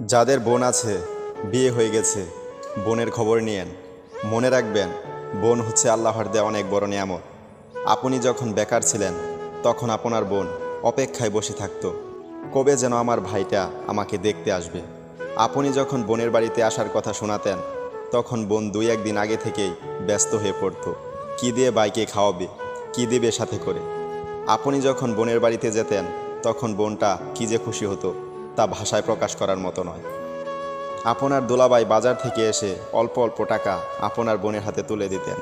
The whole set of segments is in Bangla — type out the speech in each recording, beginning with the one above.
যাদের বোন আছে, বিয়ে হয়ে গেছে, বোনের খবর নিয়েন। মনে রাখবেন, বোন হচ্ছে আল্লাহর দেওয়া অনেক বড় নিয়ামত। আপনি যখন বেকার ছিলেন, তখন আপনার বোন অপেক্ষায় বসে থাকত। কবে যেন আমার ভাইটা আমাকে দেখতে আসবে। আপনি যখন বোনের বাড়িতে আসার কথা শোনাতেন, তখন বোন দুই একদিন আগে থেকেই ব্যস্ত হয়ে পড়তো। কী দিয়ে বাইকে খাওয়াবে, কী দেবে সাথে করে। আপনি যখন বোনের বাড়িতে যেতেন, তখন বোনটা কী যে খুশি হতো। তা ভাষায় প্রকাশ করার মতো নয়। আপনার দোলাবাই বাজার থেকে এসে অল্প অল্প টাকা আপনার বোনের হাতে তুলে দিতেন।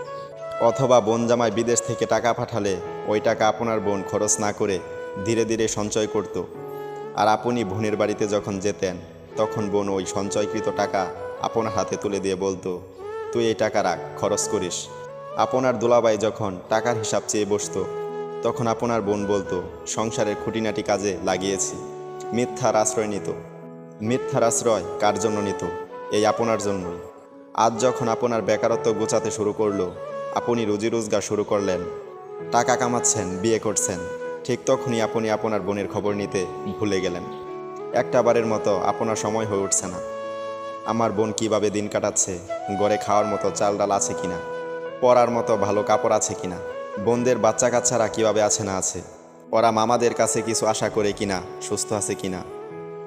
অথবা বোন জামাই বিদেশ থেকে টাকা পাঠালে ওই টাকা আপনার বোন খরচ না করে ধীরে ধীরে সঞ্চয় করত। আর আপনি বোনের বাড়িতে যখন যেতেন, তখন বোন ওই সঞ্চয়কৃত টাকা আপনার হাতে তুলে দিয়ে বলতো, তুই এই টাকা রাখ, খরচ করিস। আপনার দোলাবাই যখন টাকার হিসাব চেয়ে বসতো, তখন আপনার বোন বলতো, সংসারের খুঁটিনাটি কাজে লাগিয়েছি। মিথ্যার আশ্রয় নিত। মিথ্যার আশ্রয় কার জন্য নিত? এই আপনার জন্যই। আজ যখন আপনার বেকারত্ব গোছাতে শুরু করল, আপনি রুজি রোজগার শুরু করলেন, টাকা কামাচ্ছেন, বিয়ে করছেন, ঠিক তখনই আপনি আপনার বোনের খবর নিতে ভুলে গেলেন। একটা বারের মতো আপনার সময় হয়ে উঠছে না। আমার বোন কীভাবে দিন কাটাচ্ছে, গড়ে খাওয়ার মতো চাল ডাল আছে কিনা, পরার মতো ভালো কাপড় আছে কিনা বোনদের বাচ্চা কাচ্চারা কীভাবে আছে না আছে ওরা মামাদের কাছে কিছু আশা করে কিনা, সুস্থ আছে কিনা,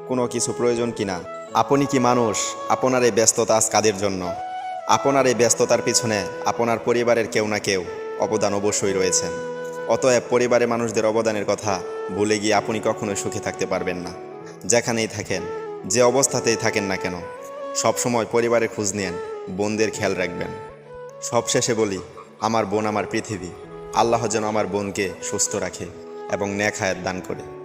কোনো কিছু প্রয়োজন কিনা? আপনি কি মানুষ? আপনার এই ব্যস্ততা আজ কাদের জন্য? আপনার এই ব্যস্ততার পিছনে আপনার পরিবারের কেউ না কেউ অবদান অবশ্যই রয়েছেন অতএব পরিবারে মানুষদের অবদানের কথা ভুলে গিয়ে আপনি কখনোই সুখে থাকতে পারবেন না। যেখানেই থাকেন, যে অবস্থাতেই থাকেন না কেন, সবসময় পরিবারের খোঁজ নেন বোনদের খেয়াল রাখবেন। সবশেষে বলি, আমার বোন আমার পৃথিবী। আল্লাহ যেন আমার বোনকে সুস্থ রাখে। এবং ন্যাক হায়াত দান করে।